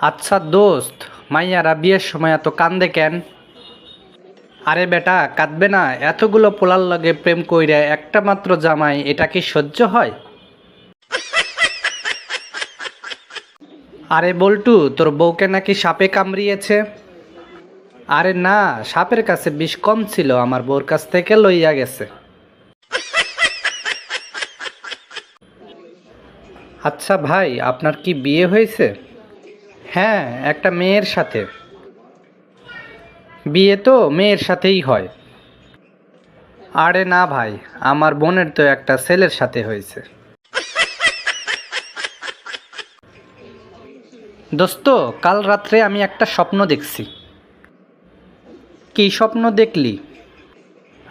আচ্ছা দোস্ত মাইয়ারা বিয়ের সময় এত কান্দে কেন? আরে বেটা, কাঁদবে না, এতগুলো পোলার লগে প্রেম কইরা একটা মাত্র জামাই, এটা কি সহ্য হয়? আরে বল্টু, তোর বউকে নাকি সাপে কামড়িয়েছে? আরে না, সাপের কাছে বিষ কম ছিল, আমার বউর কাছ থেকে লইয়া গেছে। আচ্ছা ভাই, আপনার কি বিয়ে হয়েছে? হ্যাঁ একটা মেয়ের সাথে। বিয়ে তো মেয়ের সাথেই হয়। আরে না ভাই, আমার বোনের তো একটা ছেলের সাথে হয়েছে। দোস্ত, কাল রাত্রে আমি একটা স্বপ্ন দেখছি। কি স্বপ্ন দেখলি?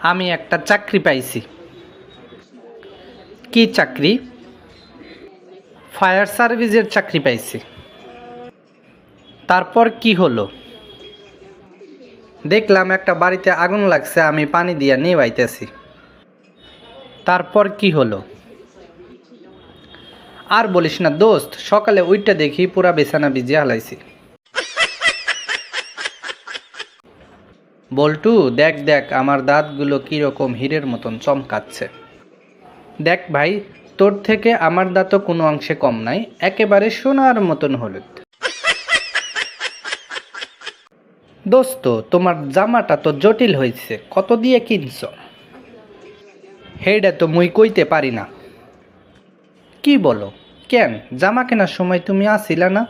আমি একটা চাকরি পাইছি। কি চাকরি? ফায়ার সার্ভিসের চাকরি পাইছি। তারপর কি হলো? দেখলাম একটা বাড়িতে আগুন লাগছে, আমি পানি দিয়ে নিয়ে বাইতেছি তারপর কি হলো? আর বলিস না দোস্ত, সকালে ওইটা দেখি পুরা বিছানা ভিজিয়ে হালাইছি। বল্টু, দেখ দেখ, আমার দাঁতগুলো কীরকম হীরের মতন চমকাচ্ছে। দেখ ভাই, তোর থেকে আমার দাঁতও কোনো অংশে কম নাই, একেবারে সোনার মতন হলুদ। দোস্ত, তোমার জামাটা তো জটিল হয়েছে, কত দিয়ে কিনছ? হেডা তো মুই কইতে পারি না। কি বলো? কেন? জামা কেনার সময় তুমি আসিলা না?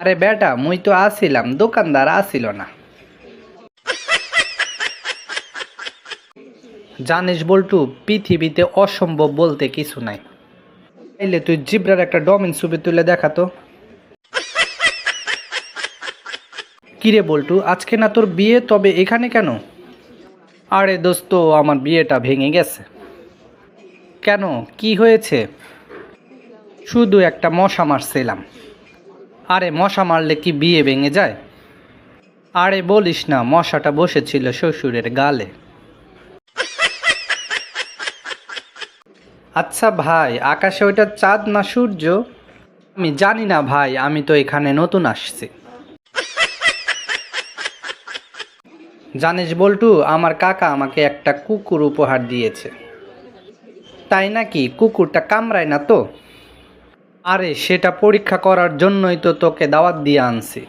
আরে বেটা, মুই তো আসিলাম, দোকানদার আসিল না। জানিস বল্টু, পৃথিবীতে অসম্ভব বলতে কিছু নাই। তাইলে তুই জিব্রার একটা ডমিন ছবি তুলে দেখাতো কিরে বল্টু, আজকে না তোর বিয়ে? তবে এখানে কেন? আরে দোস্ত, আমার বিয়েটা ভেঙে গেছে। কেন? কি হয়েছে? শুধু একটা মশা মারছিলাম। আরে মশা মারলে কি বিয়ে ভেঙে যায়? আরে বলিস না, মশাটা বসেছিল শ্বশুরের গালে। আচ্ছা ভাই, আকাশে ওইটা চাঁদ না সূর্য? আমি জানি না ভাই, আমি তো এখানে নতুন আসছি। জানিস বল্টু, আমার কাকা আমাকে একটা কুকুর উপহার দিয়েছে। তাই নাকি কুকুরটা কামড়ায় না তো? আরে, সেটা পরীক্ষা করার জন্যই তো তোকে দাওয়াত দিয়ে আনছি।